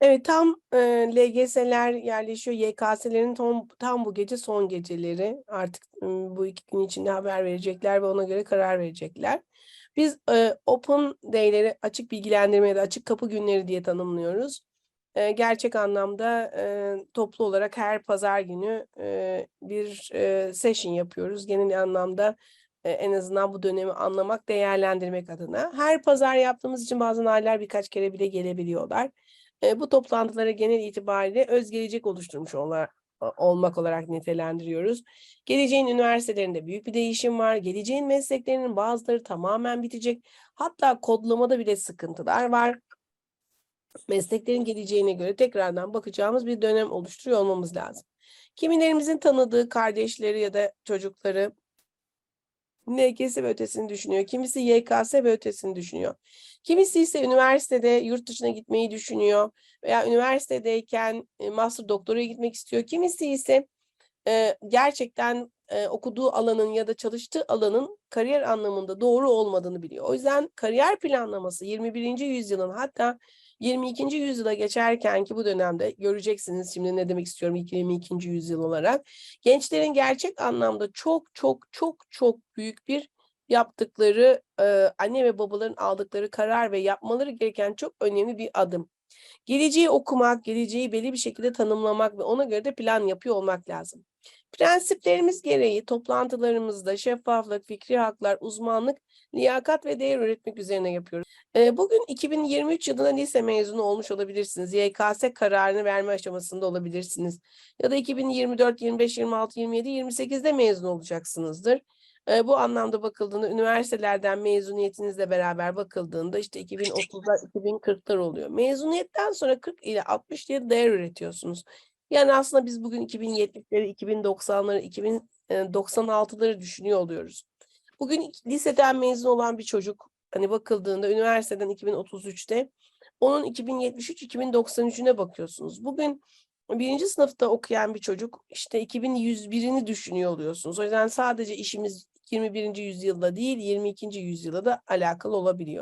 Evet, tam, eee, LGS'ler yerleşiyor. YKS'lerin tom tam bu gece son geceleri. Artık, ımm, bu 2 gün içinde haber verecekler ve ona göre karar verecekler. Biz, eee, Open Day'leri açık bilgilendirme ya da açık kapı günleri diye tanımlıyoruz. Eee, gerçek anlamda, eee, toplu olarak her pazar günü, eee, bir, eee, session yapıyoruz. Genel anlamda, eee, en azından bu dönemi anlamak, değerlendirmek adına. Her pazar yaptığımız için bazen aileler birkaç kere bile gelebiliyorlar. Eee, bu toplantılara genel itibariyle öz gelecek oluşturmuş ola o olmak olarak nitelendiriyoruz. Geleceğin üniversitelerinde büyük bir değişim var. Geleceğin mesleklerinin bazıları tamamen bitecek. Hatta kodlamada bile sıkıntılar var. Mesleklerin geleceğine göre tekrardan bakacağımız bir dönem oluşturuyor olmamız lazım. Kimilerimizin tanıdığı kardeşleri ya da çocukları LGS ve ötesini düşünüyor. Kimisi YKS ve ötesini düşünüyor. Kimisi ise üniversitede yurt dışına gitmeyi düşünüyor veya üniversitedeyken, eee, master doktoraya gitmek istiyor. Kimisi ise, eee, gerçekten, eee, okuduğu alanın ya da çalıştığı alanın kariyer anlamında doğru olmadığını biliyor. O yüzden kariyer planlaması 21. yüzyılın hatta 22. yüzyıla geçerkenki bu dönemde göreceksiniz şimdi ne demek istiyorum 22. yüzyıl olarak. Gençlerin gerçek anlamda çok, çok, çok, çok büyük bir yaptıkları, eee, anne ve babaların aldıkları karar ve yapmaları gereken çok önemli bir adım. Geleceği okumak, geleceği belli bir şekilde tanımlamak ve ona göre de plan yapıyor olmak lazım. Prensiplerimiz gereği toplantılarımızda şeffaflık, fikri haklar, uzmanlık, liyakat ve değer üretmek üzerine yapıyoruz. Eee, bugün 2023 yılında lise mezunu olmuş olabilirsiniz. YKS kararını verme aşamasında olabilirsiniz. Ya da 2024, 25, 26, 27, 28'de mezun olacaksınızdır. Eee, bu anlamda bakıldığında üniversitelerden mezuniyetinizle beraber bakıldığında işte 2030'lar, 2040'lar oluyor. Mezuniyetten sonra 40 ile 60 diye değer üretiyorsunuz. Yani aslında biz bugün 2070'leri, 2090'ları, 2000 eee, 96'ları düşünüyor oluyoruz. Bugün liseden mezun olan bir çocuk, hani, bakıldığında üniversiteden 2033'te onun 2073, 2093'üne bakıyorsunuz. Bugün 1. sınıfta okuyan bir çocuk, işte, 2101'ini düşünüyor oluyorsunuz. O yüzden sadece işimiz 21. yüzyılla değil, 22. yüzyıla da alakalı olabiliyor.